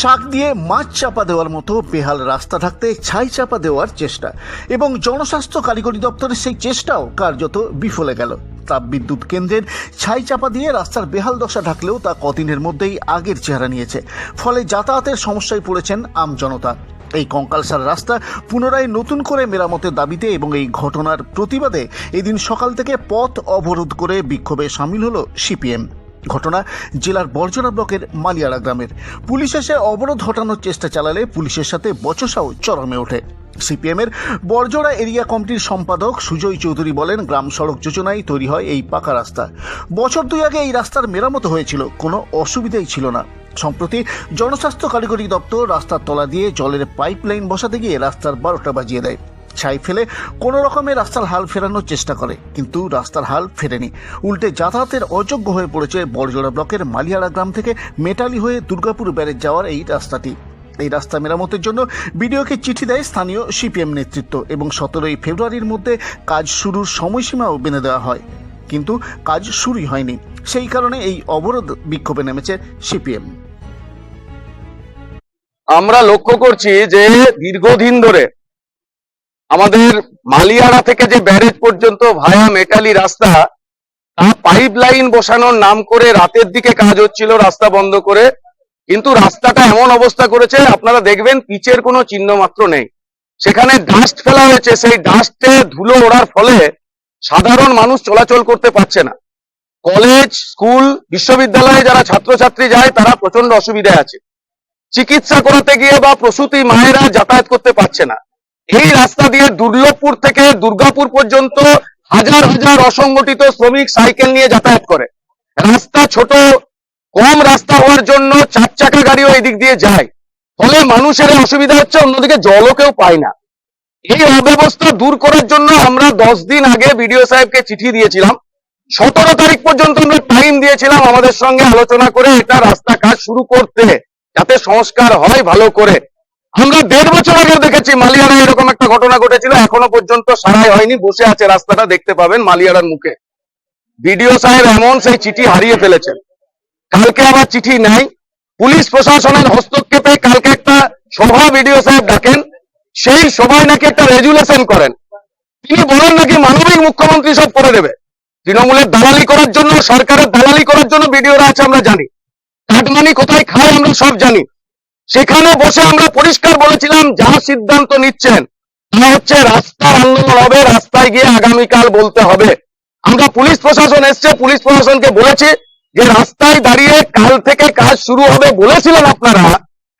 শাক দিয়ে মাছ চাপা দেওয়ার মতো বেহাল রাস্তা থাকতে ছাই চাপা দেওয়ার চেষ্টা। এবং জনস্বাস্থ্য কারিগরি দপ্তরের সেই চেষ্টাও কার্যত বিফলে গেল। তাপবিদ্যুৎ কেন্দ্রের ছাই চাপা দিয়ে রাস্তার বেহাল দশা ঢাকলেও তা কদিনের মধ্যেই আগের চেহারা নিয়েছে। ফলে যাতায়াতের সমস্যায় পড়েছেন আম জনতা। এই কঙ্কালসার রাস্তা পুনরায় নতুন করে মেরামতের দাবিতে এবং এই ঘটনার প্রতিবাদে এদিন সকাল থেকে পথ অবরোধ করে বিক্ষোভে সামিল হলো সিপিএম। ঘটনা জেলার বর্জনা ব্লকের মালিয়াড়া গ্রামের। পুলিশ এসে অবরোধ হটানোর চেষ্টা চালালে পুলিশের সাথে বচসাও চরমে ওঠে। সিপিএমের বর্জরা এরিয়া কমিটির সম্পাদক সুজয় চৌধুরী বলেন, গ্রাম সড়ক যোজনায় তৈরি হয় এই পাকা রাস্তা। বছর দুই আগে এই রাস্তার মেরামত হয়েছিল, কোনো অসুবিধাই ছিল না। সম্প্রতি জনস্বাস্থ্য কারিগরি দপ্তর রাস্তার তলা দিয়ে জলের পাইপ লাইন বসাতে গিয়ে রাস্তার বারোটা বাজিয়ে দেয়। ছাই ফেলে কোনো রকমে রাস্তার হাল ফেরানোর চেষ্টা করে, কিন্তু রাস্তার হাল ফেরেনি। উল্টে যাতায়াতের অযোগ্য হয়ে পড়েছে বড়জোড়া ব্লকের মালিয়াড়া গ্রাম থেকে মেটালি হয়ে দুর্গাপুর ব্যারেজ যাওয়ার এই রাস্তাটি। এই রাস্তা মেরামতের জন্য বিডিওকে চিঠি দেয় স্থানীয় সিপিএম নেতৃত্ব এবং সতেরোই ফেব্রুয়ারির মধ্যে কাজ শুরুর সময়সীমাও বেঁধে দেওয়া হয়। কিন্তু কাজ শুরুই হয়নি। সেই কারণে এই অবরোধ বিক্ষোভে নেমেছে সিপিএম। আমরা লক্ষ্য করছি যে দীর্ঘদিন ধরে আমাদের মালিয়াড়া থেকে যে ব্যারেজ পর্যন্ত ভায়া মেটালি রাস্তা, তা পাইপ লাইন বসানোর নাম করে রাতের দিকে কাজ হচ্ছিল, রাস্তা বন্ধ করে। কিন্তু রাস্তাটা এমন অবস্থা করেছে, আপনারা দেখবেন পিচের কোনো চিহ্ন মাত্র নেই। সেখানে ডাস্ট ফেলা হয়েছে, সেই ডাস্টে ধুলো ওড়ার ফলে সাধারণ মানুষ চলাচল করতে পারছে না। কলেজ, স্কুল, বিশ্ববিদ্যালয়ে যারা ছাত্রছাত্রী যায়, তারা প্রচণ্ড অসুবিধায় আছে। চিকিৎসা করাতে গিয়ে বা প্রসূতি মায়েরা যাতায়াত করতে পারছে না। এই রাস্তা দিয়ে দুর্লভপুর থেকে দুর্গাপুর পর্যন্ত হাজার হাজার অসংগঠিত শ্রমিক সাইকেল নিয়ে যাতায়াত করে। রাস্তা ছোট, কম রাস্তা হওয়ার জন্য চার চাকা গাড়িও এই দিক দিয়ে যায়। ফলে মানুষের অসুবিধা হচ্ছে, অন্যদিকে জলও কেউ পায় না। এই অব্যবস্থা দূর করার জন্য আমরা দশ দিন আগে বিডিও সাহেবকে চিঠি দিয়েছিলাম। সতেরো তারিখ পর্যন্ত আমরা টাইম দিয়েছিলাম আমাদের সঙ্গে আলোচনা করে এটা রাস্তা কাজ শুরু করতে, যাতে সংস্কার হয় ভালো করে। আমরা দেড় বছর আগেও দেখেছি মালিয়ারা এরকম একটা ঘটনা ঘটেছিল। এখনও পর্যন্ত সারাই হয়নি, বসে আছে রাস্তাটা, দেখতে পাবেন মালিয়াড়ার মুখে। বিডিও সাহেব এমন সেই চিঠি হারিয়ে ফেলেছেন। কালকে আবার চিঠি নেই। পুলিশ প্রশাসনের হস্তক্ষেপে কালকে একটা সভা বিডিও সাহেব ডাকেন। সেই সভায় নাকি একটা রেজুলেশন করেন। তিনি বলেন নাকি মানবিক মুখ্যমন্ত্রী সব করে দেবে। তৃণমূলের দালালি করার জন্য, সরকারের দালালি করার জন্য বিডিওরা আছে, আমরা জানি। কাটমানি কোথায় খায়, আমরা সব জানি। সেখানে বসে আমরা পরিষ্কার বলেছিলাম যা সিদ্ধান্ত নিচ্ছেন তা হচ্ছে রাস্তার আন্দোলন হবে, রাস্তায় গিয়ে আগামীকাল বলতে হবে। আমরা পুলিশ প্রশাসন এসছে, পুলিশ প্রশাসনকে বলেছি যে রাস্তায় দাঁড়িয়ে কাল থেকে কাজ শুরু হবে বলেছিলেন আপনারা,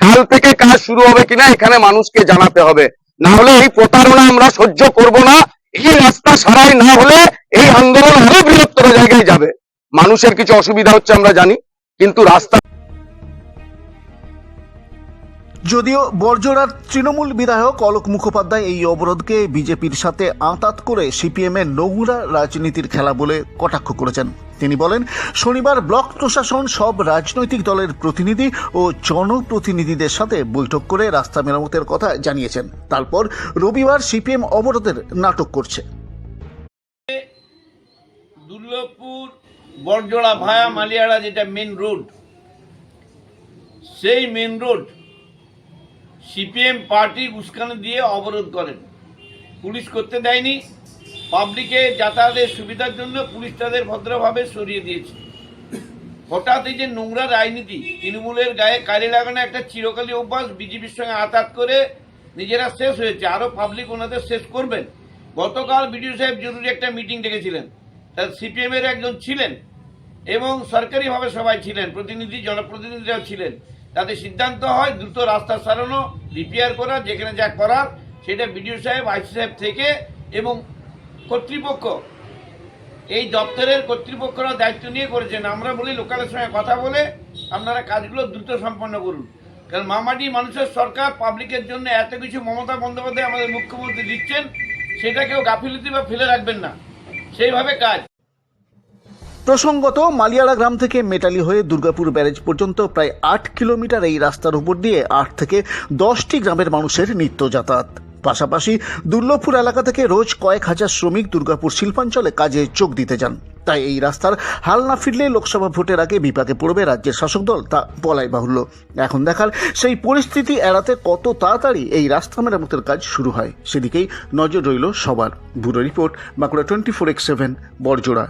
কাল থেকে কাজ শুরু হবে কিনা এখানে মানুষকে জানাতে হবে। না হলে এই প্রতারণা আমরা সহ্য করব না, এই রাস্তা সারাই না হলে এই আন্দোলন আরও বৃহত্তর জায়গায় যাবে। মানুষের কিছু অসুবিধা হচ্ছে আমরা জানি, কিন্তু রাস্তা যদিও বর্জরার তৃণমূল বিধায়ক অলোক মুখোপাধ্যায় এই অবরোধকে বিজেপির সাথে আঁতাত করে সিপিএম এর নোংরা রাজনীতির খেলা বলে কটাক্ষ করেছেন। তিনি বলেন, শনিবার ব্লক প্রশাসন, সব রাজনৈতিক দলের প্রতিনিধি ও জনপ্রতিনিধিদের সাথে বৈঠক করে রাস্তা মেরামতের কথা জানিয়েছেন। তারপর রবিবার সিপিএম অবরোধের নাটক করছে। দুর্লভপুর বড়জোড়া ভায়া, মালিয়াড়া যেটা মেন রোড সেই মেন রোড সিপিএম পার্টি উস্কানি দিয়ে অবরোধ করেন। পুলিশ করতে দেয়নি। পাবলিকে যাতায়াতের সুবিধার জন্য পুলিশ তাদের ভদ্রভাবে সরিয়ে দিয়েছে। হঠাৎ এই যে নোংরা রাজনীতি, তৃণমূলের গায়ে কালি লাগানো একটা চিরকালী অভ্যাস বিজেপির সঙ্গে আঘাত করে নিজেরা শেষ হয়েছে। আরও পাবলিক ওনাদের শেষ করবেন। গতকাল বিডিও সাহেব জরুরি একটা মিটিং ডেকেছিলেন। তার সিপিএমের একজন ছিলেন এবং সরকারিভাবে সবাই ছিলেন। প্রতিনিধি, জনপ্রতিনিধিরাও ছিলেন। তাতে সিদ্ধান্ত হয় দ্রুত রাস্তা সারানো রিপেয়ার করা, যেখানে যা করার, সেটা বিডিও সাহেব, আইসি সাহেব থেকে এবং কর্তৃপক্ষ। এই দপ্তরের কর্তৃপক্ষরা দায়িত্ব নিয়ে করেছেন। আমরা বলি, লোকালের সঙ্গে কথা বলে আপনারা কাজগুলো দ্রুত সম্পন্ন করুন। কারণ মামাটি মানুষের সরকার, পাবলিকের জন্য এত কিছু মমতা বন্দ্যোপাধ্যায় আমাদের মুখ্যমন্ত্রী দিচ্ছেন সেটা কেউ গাফিলতি বা ফেলে রাখবেন না। সেইভাবে কাজ। প্রসঙ্গত, মালিয়াড়া গ্রাম থেকে মেটালি হয়ে দুর্গাপুর ব্যারেজ পর্যন্ত প্রায় আট কিলোমিটার এই রাস্তার উপর দিয়ে আট থেকে দশটি গ্রামের মানুষের নিত্য যাতায়াত। পাশাপাশি দুর্লভপুর এলাকা থেকে রোজ কয়েক হাজার শ্রমিক দুর্গাপুর শিল্পাঞ্চলে কাজে চোখ দিতে যান। তাই এই রাস্তার হাল না ফিরলে লোকসভা ভোটের আগে বিপাকে পড়বে রাজ্যের শাসক দল, তা বলাই বাহুল্য। এখন দেখার সেই পরিস্থিতি এড়াতে কত তাড়াতাড়ি এই রাস্তা মেরামতের কাজ শুরু হয়, সেদিকেই নজর রইল সবার। Bureau report, Bankura twenty four X seven, Barjora.